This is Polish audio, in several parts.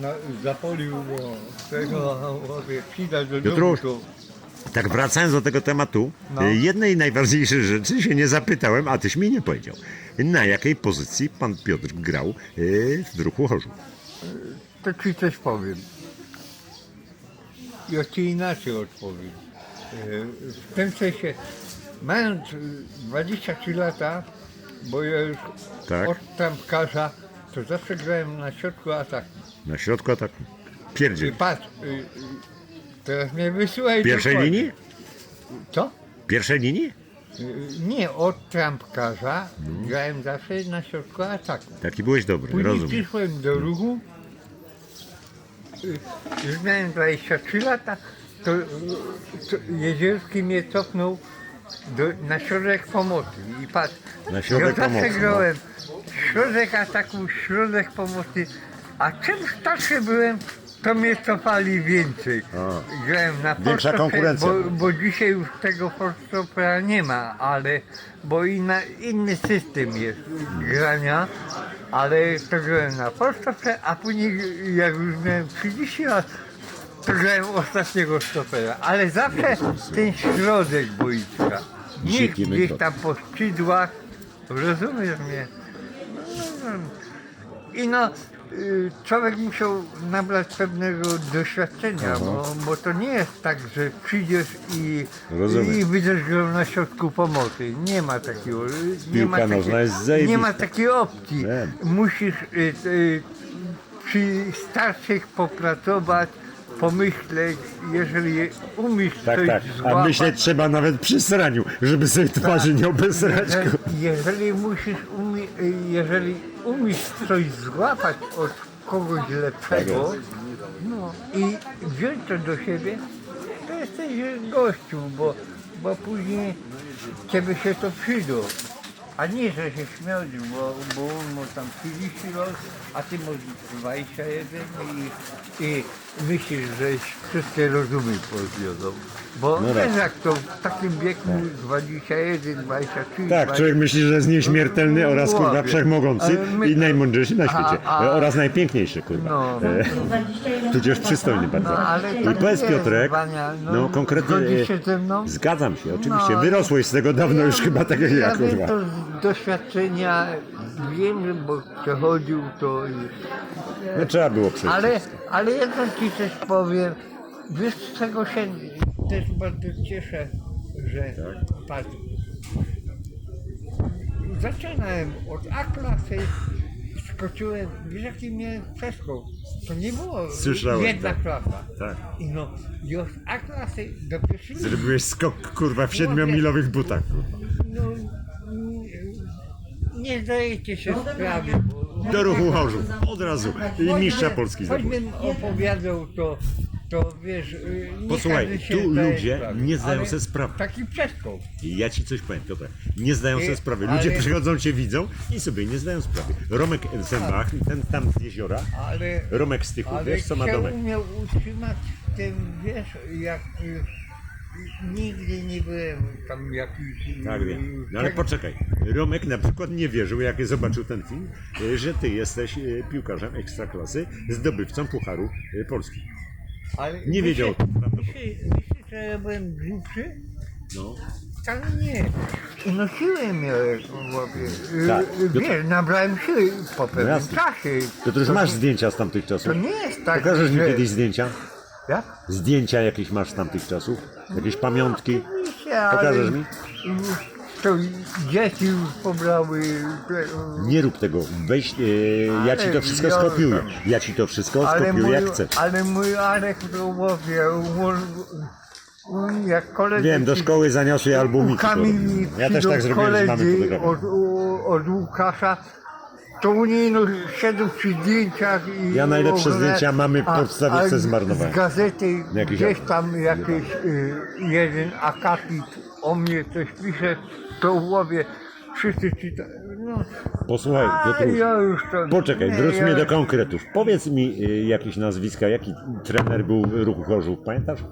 Na, zapolił go tego, przyjdę do domu, Piotruś. to Tak wracając do tego tematu, No. y, jednej najważniejszej rzeczy się nie zapytałem, a tyś mi nie powiedział. Na jakiej pozycji pan Piotr grał y, w druku Chorzów? to ci coś powiem. Ja ci inaczej odpowiem. E, W tym sensie, mając e, 23 lata, bo ja już Tak. od trampkarza, to zawsze grałem na środku ataku. Na środku ataku. I Pierdziel. patrz, y, y, teraz mnie wysyłaj pierwszej dokładnie. linii? Co? Pierwszej linii? Y, Nie, od trampkarza No. grałem zawsze na środku ataku. Taki byłeś dobry, Później rozumiem. przyszłem do ruchu, y, już miałem 23 lata, to, y, to Jezielski mnie cofnął do, na środek pomocy. I patrz, Na środek ja zawsze pomocy, no. grałem środek ataku, środek pomocy, a czym starszy byłem, to mnie cofali więcej. A. Grałem na Większa konkurencja Bo, bo dzisiaj już tego fortopera nie ma, ale bo inna, inny system jest grania, ale to grałem na fortepianie, a później jak już miałem 30 lat, to grałem ostatniego stopera, ale zawsze ten środek boiska. Nie Dziki gdzieś tam po skrzydłach, rozumiesz mnie? I no, y, człowiek musiał nabrać pewnego doświadczenia, bo, bo to nie jest tak, że przyjdziesz i, Rozumiem. i będziesz grał na środku pomocy. Nie ma takiego. y, Nie Piłka ma takiej, jest nie zajebista. ma takiej opcji. Musisz y, y, przy starszych popracować, pomyśleć, jeżeli umiesz Tak, coś tak. A złapać. myśleć trzeba nawet przy sraniu, żeby sobie twarzy nie obesrać. Jeżeli, jeżeli musisz umie, jeżeli umiesz coś złapać od kogoś lepszego Tak no, i wziąć to do siebie, to jesteś gościu, bo, bo później ciebie się to przyjdą. A nie, że się śmiać, bo, bo on ma tam 30 lat, a ty masz 21 i, i myślisz, że wszystkie rozumy pozwiodą. Bo No wiesz tak. jak to w takim wieku 21, 23, Tak, człowiek myśli, że jest nieśmiertelny oraz kurwa wszechmogący Ale my- i najmądrzejszy na świecie. A- a- Oraz najpiękniejszy, kurwa. No. E, tudzież przystojny bardzo. No, ale I tak powiedz jest, Piotrek, Wania, no, no konkretnie... zgodzisz się ze mną? Zgadzam się, oczywiście. No, Wyrosłeś z tego dawno już chyba tak jak ja, Ja wiem kurwa. to doświadczenia, wiem, bo przechodził to już. No trzeba było przejść. Ale, ale jedno ci coś powiem, wiesz z czego się też bardzo cieszę, że Tak. patrz, zaczynałem od A klasy, skoczyłem, wiesz jaki miałem przeskok, to nie było Słyszałem, jedna tak. klasa. Tak. I no, i od A klasy do pierwszej Zrobiłeś skok, kurwa, w siedmiomilowych butach. no, nie, zdajecie się sprawy, bo Do ruchu Chorzów. Od razu. I mistrza Polski zdobył. Choćbym opowiadał to, to wiesz, y, nie Posłuchaj, każdy się tu zdaje ludzie sprawy, nie zdają ale sobie sprawy. Taki przeskok. Ja ci coś powiem, Piotr. Nie zdają sobie sprawy. Ludzie ale- przychodzą, cię widzą i sobie nie zdają sprawy. Romek Zębach, ten tam z jeziora, Ale, Romek Stychu, ale wiesz co ma się domek? umiał utrzymać w tym, wiesz, jak y, nigdy nie byłem tam jakiś... y, Tak wiem. No ale poczekaj. Romek na przykład nie wierzył, jak zobaczył ten film, y, że ty jesteś y, piłkarzem ekstraklasy, zdobywcą Pucharu y, Polski. ale nie wiedział o tym. Myślisz, myślisz, że ja byłem grzybszy? No. Wcale nie. I nosiłem je w łapie. Tak. Y, Wiesz, nabrałem siły po pewnym jasne. czasie. To, to już masz zdjęcia z tamtych czasów. To nie jest tak, Pokażesz mi że- kiedyś zdjęcia? Jak? Zdjęcia jakieś masz z tamtych czasów? Jakieś pamiątki? Oczywiście, ale Pokażesz mi? To dzieci już pobrały. te- Nie rób tego. Weź, y, ja ci to Ale wszystko ja skopiuję. Ja ci to wszystko Ale skopiuję mój, jak chcesz. ale mój Arek to mówię, jak koledzy. Wiem, do szkoły zaniosły albumiki. Ja też tak zrobiłem, koledzy fotografię. od, u- od Łukasza. To u niej no, siedzą przy zdjęciach i Ja najlepsze ogóle- zdjęcia mamy a- podstawice a zmarnowałem. Z gazety Jakiś gdzieś tam jakiś y, jeden akapit o mnie coś pisze, to w głowie wszyscy czytają. No, Posłuchaj, Piotruś. ja już to... Poczekaj, nie, wróćmy ja- do konkretów. Powiedz mi y, jakieś nazwiska, jaki trener był w ruchu Chorzów, pamiętasz?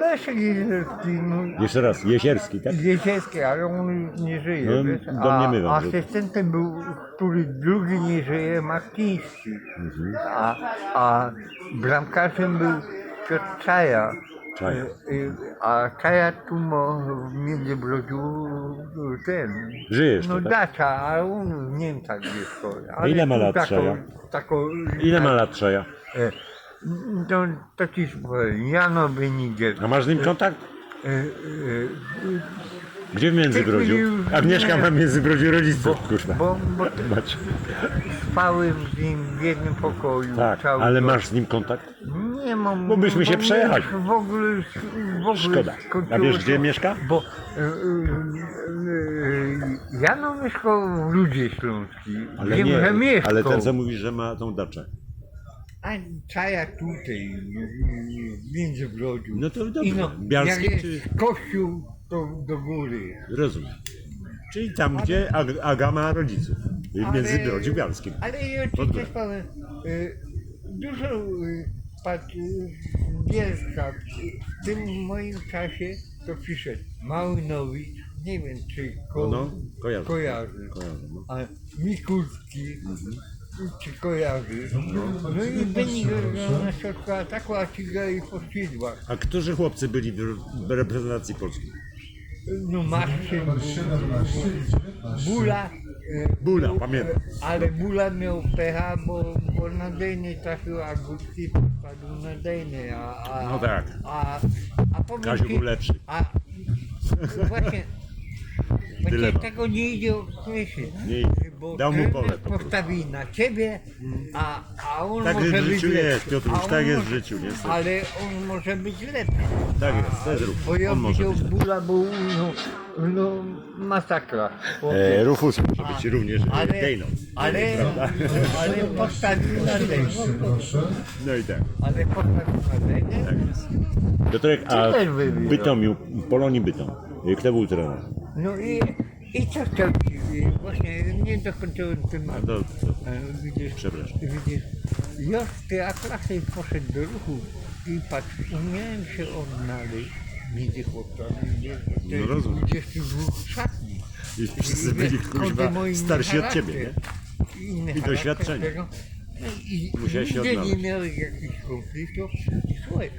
Leszek Jezierski, no, Jeszcze raz, Jesierski, tak? Jezierski, ale on już nie żyje, No, wiesz? domniemywam, A że- asystentem był, który drugi nie żyje, Martiński. Mhm. A, a bramkarzem był Piotr Czaja. Czaja. Y, y, A Czaja tu ma w Międzybrodziu ten. Żyje jeszcze, No tak? dacza, ale on w Niemcach jest to. A ile ma tu lat Czaja? taką- Ile ma lat Trzeja? E, To, to ci powiem, Janowy Nigier. A masz z nim kontakt? E, e, Gdzie w Międzybrodziu? Agnieszka ma w Międzybrodziu rodziców, kurwa. bo, bo Macie. spałem z nim w jednym pokoju. Tak, cały ale czas. masz z nim kontakt? Nie mam. Bo byśmy się bo przejechali. W ogóle, w ogóle Szkoda. skończyło A wiesz, się- gdzie mieszka? Bo e, e, e, Jano mieszkał w Ludzie Śląskiej. Ale Wiem, nie, że ale ten co mówisz, że ma tą daczę. A czaja tutaj, w Międzybrodziu. No to dobrze. No, Bialski jak czy- jest kościół, to do góry. Rozumiem. Czyli tam, gdzie Ag- Aga ma rodziców. W Ale- Międzybrodziu Bialskim. Ale ja ci też powiem, y, dużo y, y, Bielska w tym moim czasie to przyszedł Małynowicz, nie wiem czy ko, No, no, kojarzę. kojarzy, Kojarzę, no. a Mikulski, czy kojarzy. No i wynik na środku ataku, a ci grali po skrzydłach. A którzy chłopcy byli w reprezentacji polskiej? No Marcin, Bula. y, Bula, był, pamiętam. Ale Bula miał pecha, bo, bo na Dejny trafił, a Górski padł na Dejny. A, a, No tak. A, a powiem Kaziu ci- był lepszy. A właśnie, właśnie Dylemat. tego nie idzie określić. Nie idzie. Bo Dał mu trener pole po prostu. postawi na ciebie, a, a on Tak może w być życiu lepszy. jest, Piotruś, A on tak jest w może- życiu, niestety. Ale on może być lepszy. Tak jest, jest ruch. Bo ja On może widział być. Bula, był no, no masakra. E, Rufus może być również ale, e, Dejną. ale, ale postawił na Dejnę. No i tak. Ale postawił na Dejnę. Tak. Piotrek, a też wybiło? w Bytomiu, Polonii Bytom, e, kto był trenerem? No i, i co chciał ci, właśnie nie dokończyłem A tematu. to, to E, Widzisz, przepraszam. widzisz, ja w tej klasy poszedł do ruchu i patrz, umiałem się odnaleźć między chłopcami, wiesz, bo to No jest rozumiem. 22 szatni. I wszyscy byli kuźwa starsi od ciebie, nie? Inny I charakter doświadczenie. tego. No I Musiałeś się nigdy nie odnaleźć. miałeś jakichś konfliktów. I słuchaj,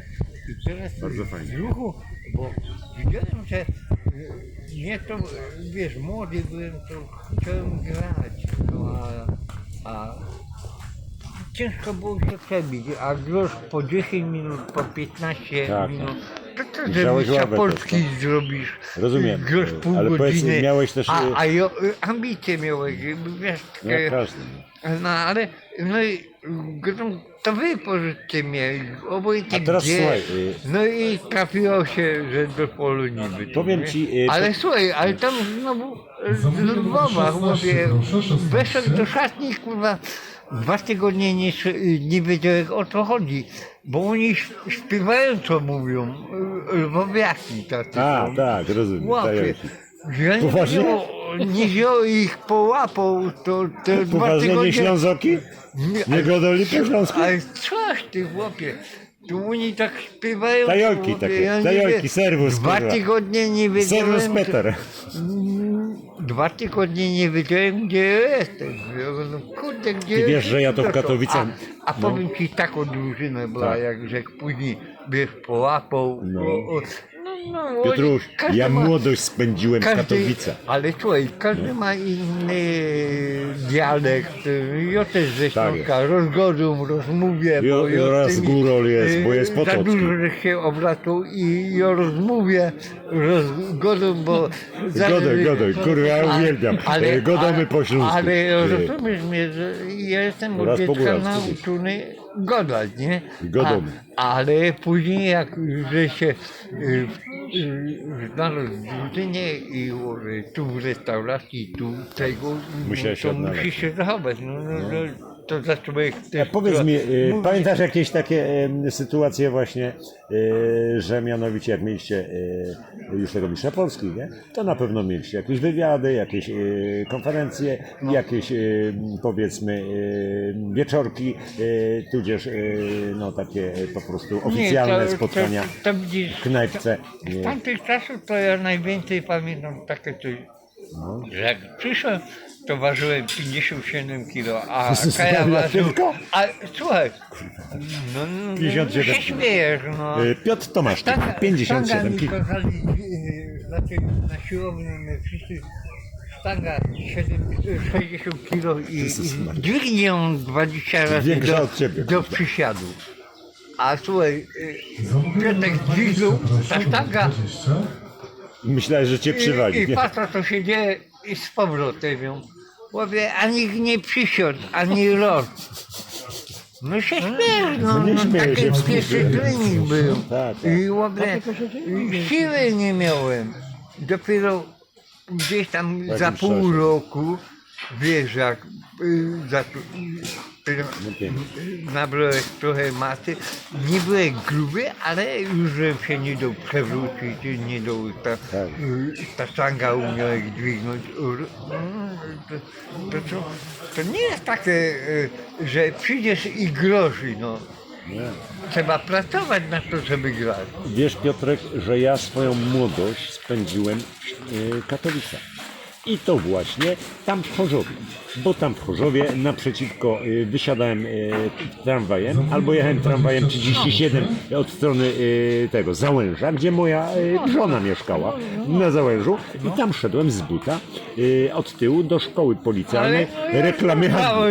i teraz Bardzo fajnie. w ruchu, bo widziałem, że y, nie to, wiesz, młody byłem, to chciałem grać, no a ciężko było się przebić, a grosz po 10 minut, po 15 Tak. minut, to Musiałeś że ławę Polski też, zrobisz? Rozumiem, Grosz pół ale powiedz, godziny. miałeś też, A, y- a jo, y, ambicje miałeś, wiesz, Jak takie- każdy. no ale, no i to wy pożycie mieli, obojętnie A teraz gdzie. słuchaj, y- No i trafiło się, że do Polonii by to, Powiem ci, y, Ale to- słuchaj, ale tam znowu y, z Lwowa, mówię, weszedł do szatni, kurwa, dwa tygodnie nie, nie wiedział jak o co chodzi, bo oni śpiewają co mówią, y, lwowiaki tacy A, są. tak, rozumiem. Zająci. Ja nie Poważnie? wziął, nie wziął ich połapał, to te dwa Poważnie nie tygodnie... Ślązoki? Nie, Nie godoli po śląsku? ale coś ty chłopie, tu oni tak śpiewają. Chłopie, takie, wiem. serwus, Dwa kurwa. tygodnie nie wiedziałem. Serwus Peter. Mm, Dwa tygodnie nie wiedziałem gdzie jestem. Ja mówię, No kurde, gdzie Ty wiesz, że ja to w jestem? Katowicach- A, a no. powiem ci taką drużynę była, Tak. jak rzekł później, wiesz, połapał. No. O, o, no, Piotruś, każdy ja ma- młodość spędziłem w Katowicach. ale słuchaj, każdy ma inny dialekt. Ja też ze Tak Śląska rozgodzą, rozmówię. Jo- bo ja raz z tymi, górol jest, y, bo jest Za Potocki. dużo się obracał i ja rozmówię, rozgodzą, bo... Godoj, godoj, kurwa, ja uwielbiam. E, godomy po śląsku. Ale E, rozumiesz mnie, że ja jestem od Raz po dziecka góralsku. nauczony godać, nie? Godomy. A, ale później jak że się y, znalazł w drużynie i y, tu w restauracji, tu tego, Musiałeś się to odnaleźć. musisz się zachować. No, no, no, to zacząłeś A też... powiedz mi, y, pamiętasz jakieś takie em, sytuacje właśnie, y, że mianowicie jak mieliście y, już tego mistrza Polski, nie? to na pewno mieliście jakieś wywiady, jakieś y, konferencje, jakieś y, powiedzmy y, wieczorki, y, tudzież y, no takie y, po prostu oficjalne Nie, to- spotkania To, to widzisz, w knajpce. z Nie? tamtych czasów to ja najwięcej pamiętam takie coś, No. że jak przyszłem, to ważyłem 57 kilo, a Kaja ważył... tylko? A słuchaj, no, no, 57 no się kilo. śmiejesz, no. Y, Piotr Tomaszczyk, Sztanga- 57 sztanga mi kg. kazali, znaczy na siłowni my wszyscy sztanga 7, 60 kilo i, i dźwignię ją 20 razy do, od ciebie, do przysiadu. A słuchaj, yy, Piotrek dźwignął, ta sztanga Myślałeś, że cię i, przywali. i nie? patrz co się dzieje i z powrotem ją. Łapię, ani nie przysiadł, ani rok. No się śmiesz, no, No nie no śmieję się, taki pierwszy śmieję. trening był. Tak, tak. I łapię, siły nie miałem. Dopiero gdzieś tam za pół czasie? roku, wiesz jak, y, y, pięknie. nabrałem trochę masy. Nie byłem gruby, ale już się nie dał przewrócić, nie dał ta, Tak. y, ta sztanga umiała dźwignąć. To, to, to, to nie jest takie, y, że przyjdziesz i grozi, no. Nie. Trzeba pracować na to, żeby grać. Wiesz Piotrek, że ja swoją młodość spędziłem w Katowicach. I to właśnie tam w Chorzowie. Bo tam w Chorzowie naprzeciwko e, wysiadałem e, tramwajem, albo jechałem tramwajem 37 od strony e, tego Załęża, gdzie moja żona mieszkała na Załężu i tam szedłem z buta od tyłu do szkoły policjalnej reklamy handlu.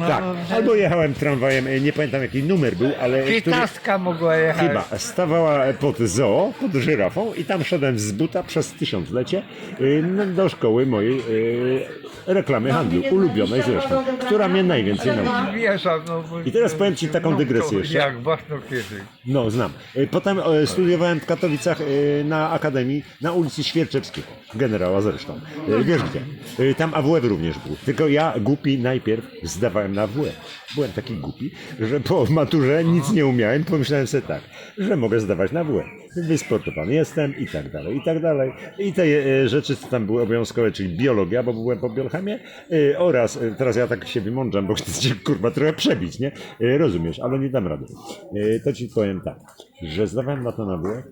No, Tak, albo jechałem tramwajem, nie pamiętam jaki numer był, ale który, Piętnastka mogła jechać. Chyba stawała pod zoo, pod żyrafą i tam szedłem z buta przez tysiąclecie y, no, do szkoły mojej y, reklamy handlu, ulubionej zresztą, która mnie najwięcej nauczyła. No, bo- I teraz powiem ci taką no, dygresję jeszcze. Jak własno kiedyś. No, znam. Y, Potem e, studiowałem w Katowicach y, na Akademii, na ulicy Świerczewskiego, generała zresztą. Y, Wiesz gdzie? Y, Tam AWF również był. Tylko ja, głupi, najpierw zdawałem na AWF. Byłem taki głupi, że po maturze nic nie umiałem. Pomyślałem sobie tak, że mogę zdawać na AWF. Wysportowany jestem i tak dalej, i tak dalej. I te e, rzeczy, co tam były obowiązkowe, czyli biologia, bo byłem po biolchemie e, oraz, e, teraz ja tak się wymądrzam, bo chcę cię kurwa trochę przebić, nie? E, Rozumiesz, ale nie dam rady. To ci powiem tak, że zdawałem na to na AWF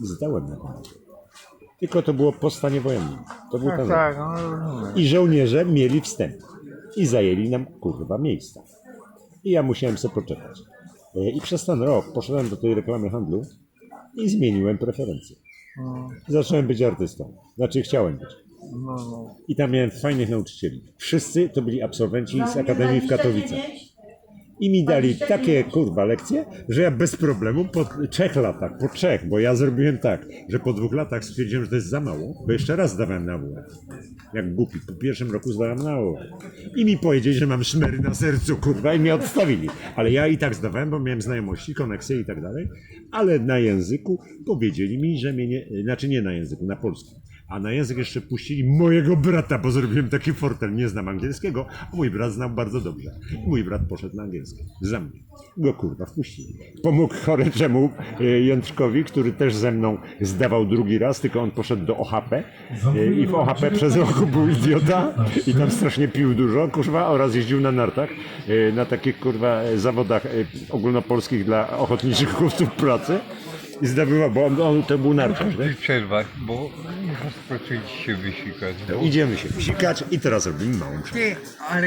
i zdałem na to. Tylko to było po stanie wojennym. To był rok. Tak, no. I żołnierze mieli wstęp. I zajęli nam kurwa miejsca. I ja musiałem sobie poczekać. I przez ten rok poszedłem do tej reklamy handlu i zmieniłem preferencje. Zacząłem być artystą. Znaczy chciałem być. No, no. I tam miałem fajnych nauczycieli. Wszyscy to byli absolwenci z Akademii w Katowicach. I mi dali takie kurwa lekcje, że ja bez problemu po trzech latach, po trzech, bo ja zrobiłem tak, że po dwóch latach stwierdziłem, że to jest za mało, bo jeszcze raz zdawałem na AWF. Jak głupi, po pierwszym roku zdałem na AWF. I mi powiedzieli, że mam szmery na sercu, kurwa, i mnie odstawili. Ale ja i tak zdawałem, bo miałem znajomości, koneksje i tak dalej, ale na języku powiedzieli mi, że mnie nie, znaczy nie na języku, na polskim. A na język jeszcze puścili mojego brata, bo zrobiłem taki fortel, nie znam angielskiego, a mój brat znał bardzo dobrze. Mój brat poszedł na angielski, za mnie. Go kurwa wpuścili. Pomógł choreczemu y, Jączkowi, który też ze mną zdawał drugi raz, tylko on poszedł do OHP y, i w OHP przez roku był idiota i tam strasznie pił dużo, kurwa, oraz jeździł na nartach, y, na takich kurwa zawodach ogólnopolskich dla ochotniczych chłopców pracy. I zdobywał, bo on, on to był narciarz, nie? Przerwać, bo rozpoczęli się wysikać. Idziemy się wysikać i teraz robimy małą przerwę. Ale